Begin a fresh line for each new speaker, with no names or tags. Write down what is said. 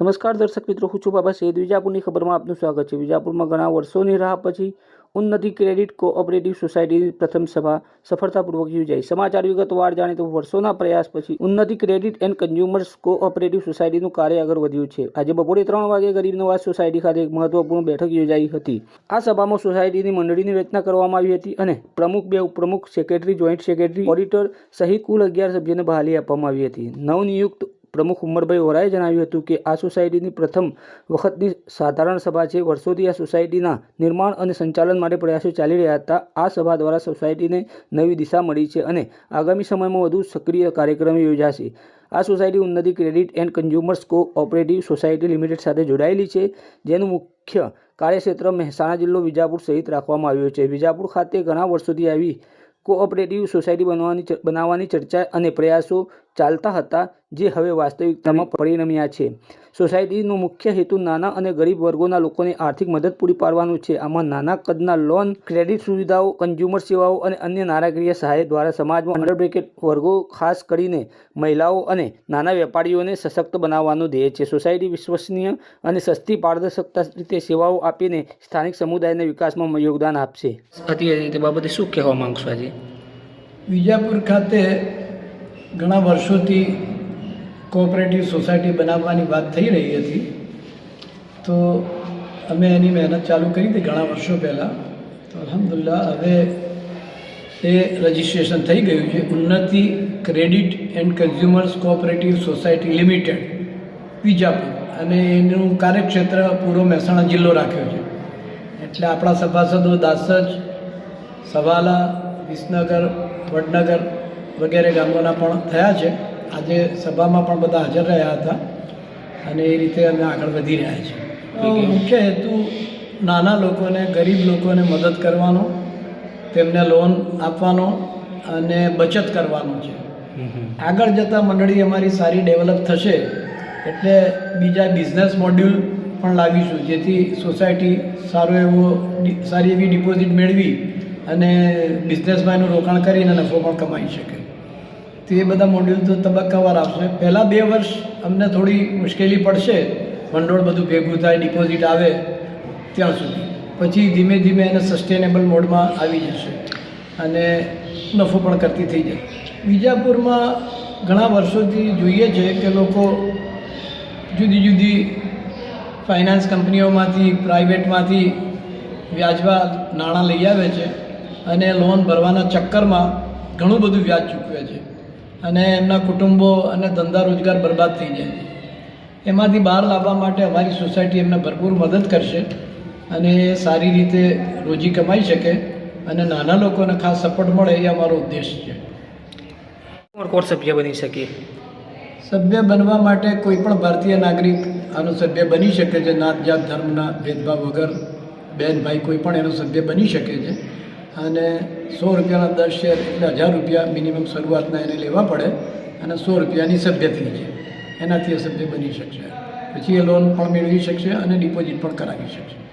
નમસ્કાર દર્શક મિત્રો, હું છું બાબા સૈદ. વિજાપુરની ખબરમાં આપનું સ્વાગત છે. વિજાપુરમાં ઘણા વર્ષોની રાહ પછી ઉન્નતિ ક્રેડિટ કોઓપરેટિવ સોસાયટીની પ્રથમ સભા સફળતાપૂર્વક યોજાઈ. સમાચાર વિગતવાર જાણે તો વર્ષોના પ્રયાસ પછી Unnati credit and consumers cooperative સોસાયટીનું કાર્ય આગળ વધ્યું છે. આજે બપોરે ત્રણ વાગે ગરીબ નવાજ સોસાયટી ખાતે એક મહત્વપૂર્ણ બેઠક યોજાઈ હતી. આ સભામાં સોસાયટીની મંડળીની રચના કરવામાં આવી હતી અને પ્રમુખ બે ઉપપ્રમુખ, સેક્રેટરી, જોઈન્ટ સેક્રેટરી, ઓડિટર સહિત કુલ અગિયાર સભ્યોને બહાલી આપવામાં આવી હતી. નવનિયુક્ત પ્રમુખ ઉમરભાઈ વોરાએ જણાવ્યું હતું કે આ સોસાયટીની પ્રથમ વખતની સાધારણ સભા છે. વર્ષોથી આ સોસાયટીના નિર્માણ અને સંચાલન માટે પ્રયાસો ચાલી રહ્યા હતા. આ સભા દ્વારા સોસાયટીને નવી દિશા મળી છે અને આગામી સમયમાં વધુ સક્રિય કાર્યક્રમ યોજાશે. આ society Unnati credit and consumers cooperative society limited સાથે જોડાયેલી છે, જેનું મુખ્ય કાર્યક્ષેત્ર મહેસાણા જિલ્લો વિજાપુર સહિત રાખવામાં આવ્યો છે. વિજાપુર ખાતે ઘણા વર્ષોથી આવી કોઓપરેટિવ સોસાયટી બનવાની બનાવવાની ચર્ચા અને પ્રયાસો ચાલતા હતા જે હવે વાસ્તવિકતામાં પરિણમ્યા છે. સોસાયટીનો મુખ્ય હેતુ નાના અને ગરીબ વર્ગોના લોકોને આર્થિક મદદ પૂરી પાડવાનું છે. આમાં નાના કદના લોન ક્રેડિટ સુવિધાઓ કન્ઝ્યુમર સેવાઓ અને અન્ય નાણાકીય સહાય દ્વારા સમાજમાં અંડર બ્રેકેટ વર્ગો ખાસ કરીને મહિલાઓ અને નાના વેપારીઓને સશક્ત બનાવવાનો ધ્યેય છે. સોસાયટી વિશ્વસનીય અને સસ્તી પારદર્શકતા રીતે સેવાઓ આપીને સ્થાનિક સમુદાયના વિકાસમાં યોગદાન આપશે. અત્યારે તે બાબતે શું કહેવા માંગશો આજે?
વિજાપુર ખાતે ઘણા વર્ષોથી કોઓપરેટિવ સોસાયટી બનાવવાની વાત થઈ રહી હતી. તો અમે એની મહેનત ચાલુ કરી હતી ઘણા વર્ષો પહેલાં. તો અલહમદુલ્લા હવે એ રજિસ્ટ્રેશન થઈ ગયું છે Unnati credit and consumers cooperative society limited, Vijapur. અને એનું કાર્યક્ષેત્ર પૂરો મહેસાણા જિલ્લો રાખ્યો છે. એટલે આપણા સભાસદો દાસજ, સવાલા, વિસનગર, વડનગર વગેરે ગામોના પણ થયા છે. આજે સભામાં પણ બધા હાજર રહ્યા હતા અને એ રીતે અમે આગળ વધી રહ્યા છીએ. મુખ્ય હેતુ નાના લોકોને ગરીબ લોકોને મદદ કરવાનો તેમને લોન આપવાનો અને બચત કરવાનો છે. આગળ જતાં મંડળી અમારી સારી ડેવલપ થશે એટલે બીજા બિઝનેસ મોડ્યુલ પણ લાવીશું જેથી સોસાયટી સારો એવો સારી એવી ડિપોઝિટ મેળવી અને બિઝનેસમાં એનું રોકાણ કરીને નફો પણ કમાઈ શકે. તો એ બધા મોડ્યુલ તો તબક્કાવાર આવશે. પહેલાં બે વર્ષ અમને થોડી મુશ્કેલી પડશે. ભંડોળ બધું ભેગું થાય ડિપોઝિટ આવે ત્યાં સુધી. પછી ધીમે ધીમે એને સસ્ટેનેબલ મોડમાં આવી જશે. અને નફો પણ કરતી થઈ જાય. વિજાપુરમાં ઘણા વર્ષોથી જોઈએ છે કે લોકો જુદી જુદી ફાઇનાન્સ કંપનીઓમાંથી પ્રાઇવેટમાંથી વ્યાજવા નાણાં લઈ આવે છે અને લોન ભરવાના ચક્કરમાં ઘણું બધું વ્યાજ ચૂકવે છે. અને એમના કુટુંબો અને ધંધા રોજગાર બરબાદ થઈ જાય. છે એમાંથી બહાર લાવવા માટે અમારી સોસાયટી એમને ભરપૂર મદદ કરશે અને એ સારી રીતે રોજી કમાઈ શકે અને નાના લોકોને ખાસ સપોર્ટ મળે એ અમારો ઉદ્દેશ છે.
કોણ સભ્ય બની શકીએ
સભ્ય બનવા માટે કોઈ પણ ભારતીય નાગરિક આનો સભ્ય બની શકે છે. નાત જાત ધર્મના ભેદભાવ વગર બહેન ભાઈ કોઈ પણ એનો સભ્ય બની શકે છે. અને સો રૂપિયાના દસ શેર એટલે હજાર રૂપિયા મિનિમમ શરૂઆતના એને લેવા પડે અને સો રૂપિયાની સભ્ય થઈ છે. એનાથી એ સભ્ય બની શકશે. પછી એ લોન પણ મેળવી શકશે અને ડિપોઝિટ પણ કરાવી શકશે.